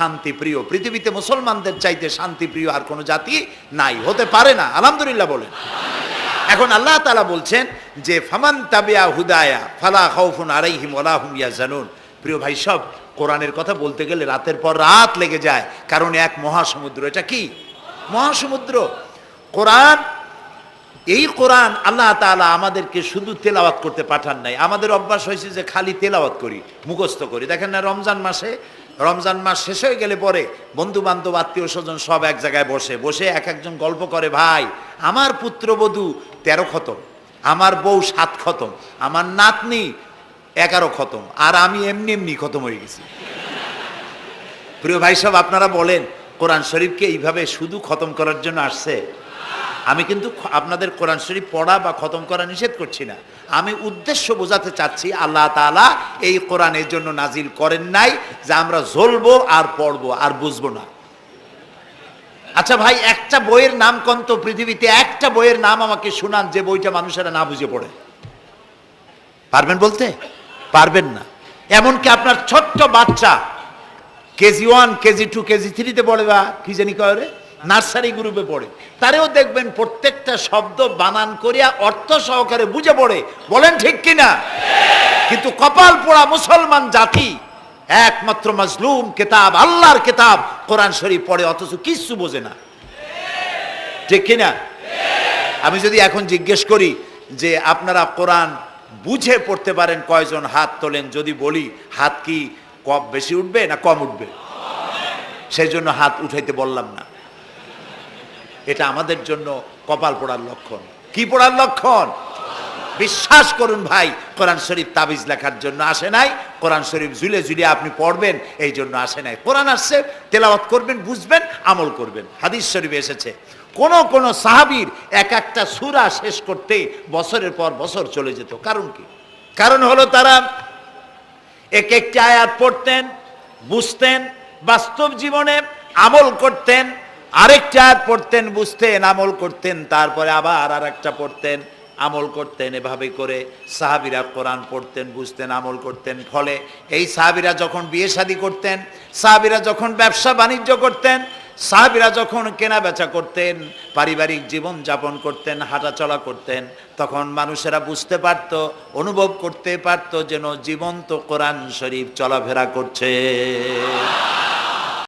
শান্তি প্রিয়। পৃথিবীতে মুসলমানদের চাইতে শান্তি প্রিয় আর কোনো জাতি নাই। হতে পারে না। আলহামদুলিল্লাহ বলেন। এখন আল্লাহ তালা বলছেন যে, ফামান তাবিয়া হুদায়া, ফালা খাউফুন আলাইহিম ওলা হুম ইয়াজানুন প্রিয় ভাই, সব কোরআনের কথা বলতে গেলে রাতের পর রাত লেগে যায়। কারণ এক মহাসমুদ্র, এটা কি? মহাসমুদ্র। কোরআন, এই কোরআন আল্লাহ তাআলা আমাদেরকে শুধু তেলাওয়াত করতে পাঠান নাই। আমাদের অভ্যাস হয়েছে যে খালি তেলাওয়াত করি, মুখস্থ করি। দেখেন না, রমজান মাসে রমজান মাস শেষ হয়ে গেলে পরে বন্ধু বান্ধব আত্মীয় স্বজন সব এক জায়গায় বসে বসে এক একজন গল্প করে, ভাই, আমার পুত্রবধূ তেরো খতম, আমার বউ সাত খতম, আমার নাতনি এগারো খতম, আর আমি এমনি এমনি খতম হয়ে গেছি। প্রিয় ভাই সব আপনারা বলেন, কোরআন শরীফকে এইভাবে শুধু খতম করার জন্য আসছে? আমি কিন্তু আপনাদের কোরআন শরীফ পড়া বা খতম করা নিষেধ করছি না। আমি উদ্দেশ্য বোঝাতে চাচ্ছি, আল্লাহ তাআলা এই কোরআনের জন্য নাজিল করেন নাই যে আমরা জ্বলবো আর পড়ব আর বুঝব না। আচ্ছা ভাই, একটা বইয়ের নাম কন্ত পৃথিবীতে? একটা বইয়ের নাম আমাকে শোনান, যে বইটা মানুষেরা না বুঝে পড়ে। পারবেন বলতে? পারবেন না। এমনকি আপনার ছোট্ট বাচ্চা, KG one, KG two, KG থ্রিতে পড়ে বা কি জানি কয় রে? নার্সারি গ্রুপে পড়ে। তারেও দেখবেন প্রত্যেকটা শব্দ বানান করিয়া অর্থ সহকারে বুঝে পড়ে। বলেন ঠিক কিনা? কিন্তু কপাল পোড়া মুসলমান জাতি, একমাত্র মজলুম কেতাব, আল্লাহর কেতাব কোরআন শরীফ পড়ে, অথচ কিচ্ছু বোঝে না। ঠিক কিনা? আমি যদি এখন জিজ্ঞেস করি যে আপনারা কোরআন বুঝে পড়তে পারেন কয়জন হাত তোলেন, যদি বলি, হাত কি কম বেশি উঠবে না কম উঠবে? সেই জন্য হাত উঠাইতে বললাম না। এটা আমাদের জন্য কপাল পড়ার লক্ষণ। কি পড়ার লক্ষণ? বিশ্বাস করুন ভাই, কোরআন শরীফ তাবিজ লেখার জন্য আসে নাই, কোরআন শরীফ ঝুলে ঝুলে আপনি পড়বেন, এই জন্য আসে নাই। কোরআন আসছে, তেলাওয়াত করবেন, বুঝবেন, আমল করবেন। হাদিস শরীফে এসেছে, কোন কোন সাহাবীর এক একটা সুরা শেষ করতে বছরের পর বছর চলে যেত। কারণ কি? কারণ হলো তারা এক একটি আয়াত পড়তেন, বুঝতেন, বাস্তব জীবনে আমল করতেন আরেকটা আয়াত পড়তেন, বুঝতেন, আমল করতেন, তারপরে আবার আর একটা পড়তেন, আমল করতেন, এভাবে করে সাহাবিরা কোরআন পড়তেন, বুঝতেন, আমল করতেন। ফলে এই সাহাবিরা যখন বিয়ে শাদী করতেন, সাহাবিরা যখন ব্যবসা বাণিজ্য করতেন, সাহাবিরা যখন কেনা বেচা করতেন, পারিবারিক জীবন যাপন করতেন, হাঁটাচলা করতেন, তখন মানুষেরা বুঝতে পারত, অনুভব করতে পারত যেন জীবন্ত কোরআন শরীফ চলাফেরা করছে।